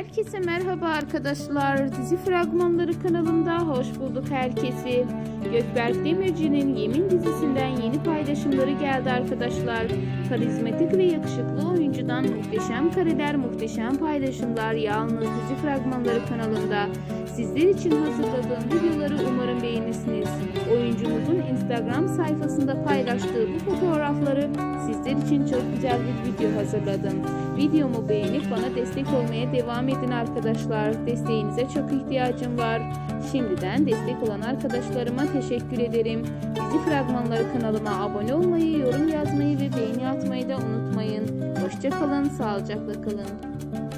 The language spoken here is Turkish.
Herkese merhaba arkadaşlar. Dizi fragmanları kanalımda hoş bulduk herkesi. Gökberk Demirci'nin Yemin dizisinden yeni paylaşımları geldi arkadaşlar. Karizmatik ve yakışıklı oyuncudan muhteşem kareler, muhteşem paylaşımlar yalnız dizi fragmanları kanalımda. Sizler için hazırladığım videoları umarım beğenirsiniz. Instagram sayfasında paylaştığı bu fotoğrafları sizler için çok güzel bir video hazırladım. Videomu beğenip bana destek olmaya devam edin arkadaşlar. Desteğinize çok ihtiyacım var. Şimdiden destek olan arkadaşlarıma teşekkür ederim. Dizi fragmanları kanalıma abone olmayı, yorum yazmayı ve beğeni atmayı da unutmayın. Hoşçakalın, sağlıcakla kalın.